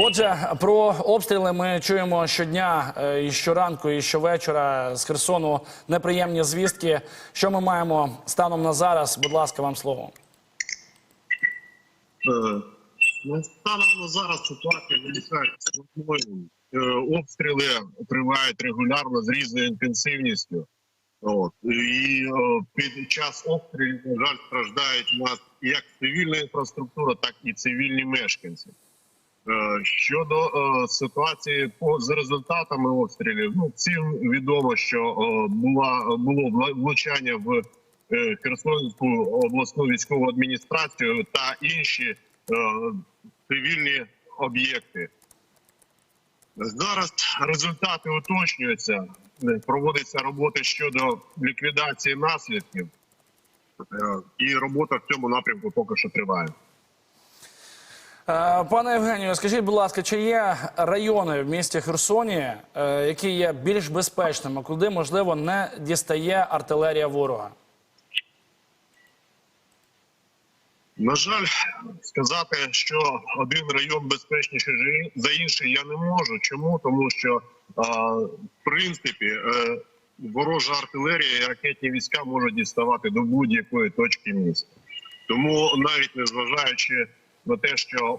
Отже, про обстріли ми чуємо щодня е, і щоранку, і щовечора з Херсону неприємні звістки. Що ми маємо станом на зараз? Будь ласка, вам слово. Е, ну, Станом на зараз ситуація виникає. Е, Обстріли тривають регулярно з різною інтенсивністю. От. І під час обстрілів, на жаль, страждають у нас як цивільна інфраструктура, так і цивільні мешканці. Е, Щодо е, ситуації з результатами обстрілів, ну всім відомо, що е, було влучання в Херсонську обласну військову адміністрацію та інші цивільні об'єкти. Зараз результати уточнюються. Проводиться роботи щодо ліквідації наслідків, і робота в цьому напрямку поки що триває. Е, Пане Євгенію, скажіть, будь ласка, чи є райони в місті Херсоні, е, які є більш безпечними, куди можливо не дістає артилерія ворога? На жаль, сказати, що один район безпечніший за інший я не можу. Чому? Тому що в принципі е, ворожа артилерія і ракетні війська можуть діставати до будь-якої точки міста. Тому навіть незважаючи на те, що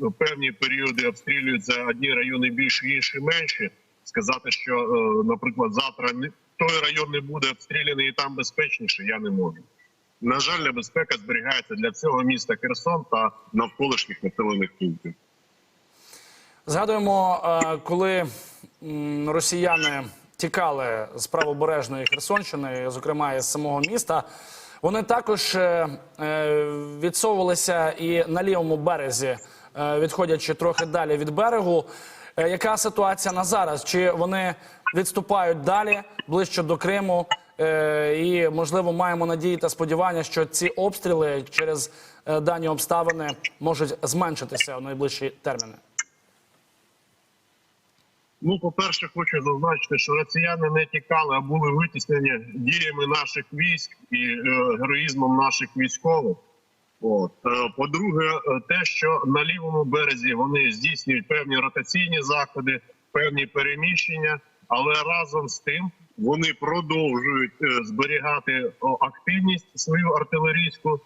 в певні періоди обстрілюються одні райони більше, інші менші, сказати, що, е, наприклад, завтра той район не буде обстріляний і там безпечніше, я не можу. На жаль, небезпека зберігається для всього міста Херсон та навколишніх населених пунктів. Згадуємо, е, коли росіяни тікали з правобережної Херсонщини, зокрема із самого міста, вони також е, е, відсовувалися і на лівому березі, е, відходячи трохи далі від берегу. Яка ситуація на зараз? Чи вони відступають далі ближче до Криму? І можливо маємо надії та сподівання, що ці обстріли через дані обставини можуть зменшитися в найближчі терміни. Ну, по-перше, хочу зазначити, що росіяни не тікали, а були витіснені діями наших військ і е, героїзмом наших військових. Е, по-друге, е, те, що на лівому березі вони здійснюють певні ротаційні заходи, певні переміщення, але разом з тим вони продовжують е, зберігати активність свою артилерійську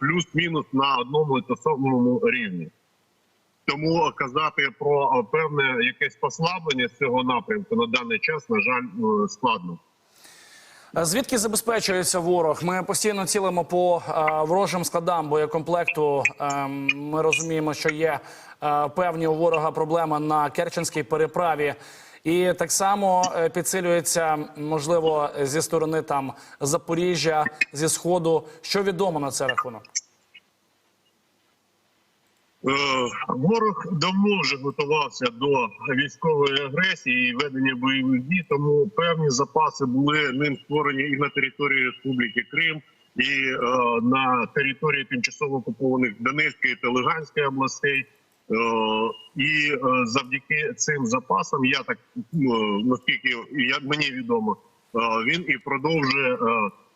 плюс-мінус на одному і тому рівні. Тому казати про е, певне якесь послаблення з цього напрямку на даний час, на жаль, е, складно. Звідки забезпечується ворог? Ми постійно цілимо по е, ворожим складам боєкомплекту. Ем, ми розуміємо, що є е, певні у ворога проблеми на Керченській переправі. І так само е, підсилюється, можливо, зі сторони там Запоріжжя, зі сходу. Що відомо на це рахунок? Е, Ворог давно вже готувався до військової агресії і ведення бойових дій, тому певні запаси були ним створені і на території Республіки Крим, і е, на території тимчасово окупованих Донецької та Луганської областей. Е, і завдяки цим запасам, я так е, наскільки я мені відомо, він і продовжує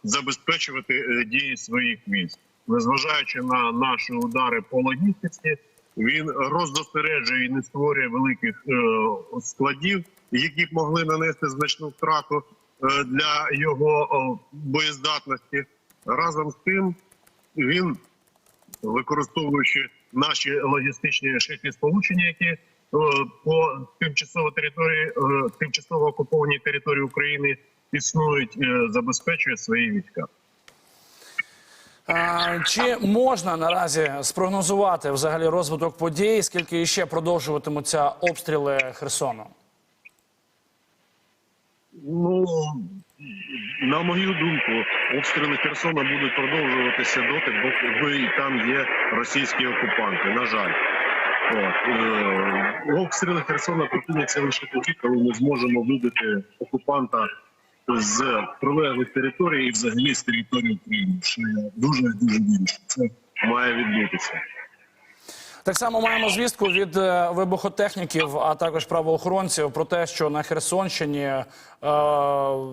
забезпечувати дії своїх військ, незважаючи на наші удари по логістиці, він роздосереджує і не створює великих е, складів, які б могли нанести значну втрату е, для його е, боєздатності. Разом з тим він використовуючи наші логістичні шляхи сполучення, які по тимчасово території, тимчасово окупованій території України існують, забезпечує свої війська. Чи можна наразі спрогнозувати взагалі розвиток подій? Скільки ще продовжуватимуться обстріли Херсону? Ну на мою думку, обстріли Херсона будуть продовжуватися доти, бо там є російські окупанти. На жаль, От, е, обстріли Херсона припиняться лише тоді, коли ми зможемо вибити окупанта з прилеглих територій і взагалі з території України. Що я дуже дуже вірю, що це має відбутися. Так само маємо звістку від е, вибухотехніків, а також правоохоронців про те, що на Херсонщині е,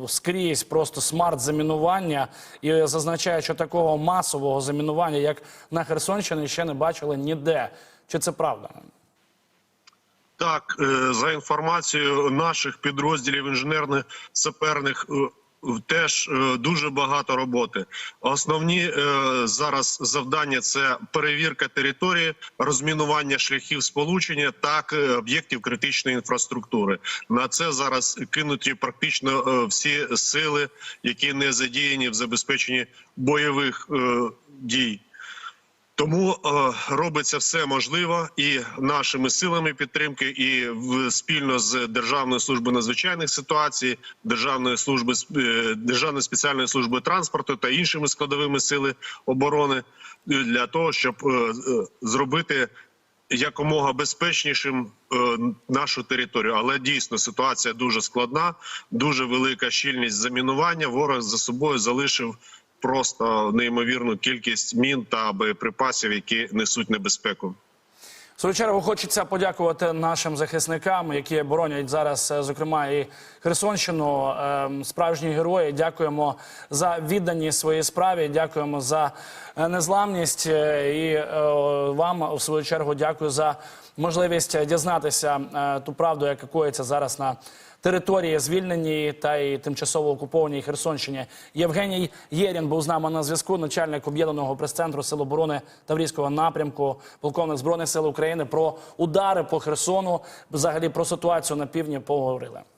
скрізь просто смарт-замінування, і зазначають, що такого масового замінування, як на Херсонщині, ще не бачили ніде. Чи це правда? Так, е, за інформацією наших підрозділів інженерних саперних. е, Теж е, дуже багато роботи. Основні зараз завдання це перевірка території, розмінування шляхів сполучення та об'єктів критичної інфраструктури. На це зараз кинуті практично всі сили, які не задіяні в забезпеченні бойових дій. Тому е, робиться все можливо і нашими силами підтримки, і в спільно з Державною службою надзвичайних ситуацій, Державною служби е, Державної спеціальної служби транспорту та іншими складовими сили оборони е, для того, щоб зробити якомога безпечнішим нашу територію. Але дійсно ситуація дуже складна, дуже велика щільність замінування. Ворог за собою залишив просто неймовірну кількість мін та боєприпасів, які несуть небезпеку. В свою чергу хочеться подякувати нашим захисникам, які боронять зараз, е, зокрема, і Херсонщину. Ем, Справжні герої. Дякуємо за відданість своїй справі. Дякуємо за е, незламність. Е, І вам, в свою чергу, дякую за можливість дізнатися ту правду, яка коїться зараз на території звільнені та й тимчасово окупованій Херсонщині. Євгеній Єрін був з нами на зв'язку. Начальник об'єднаного прес-центру Сил оборони Таврійського напрямку, полковник збройних сил України про удари по Херсону. Взагалі про ситуацію на півдні поговорили.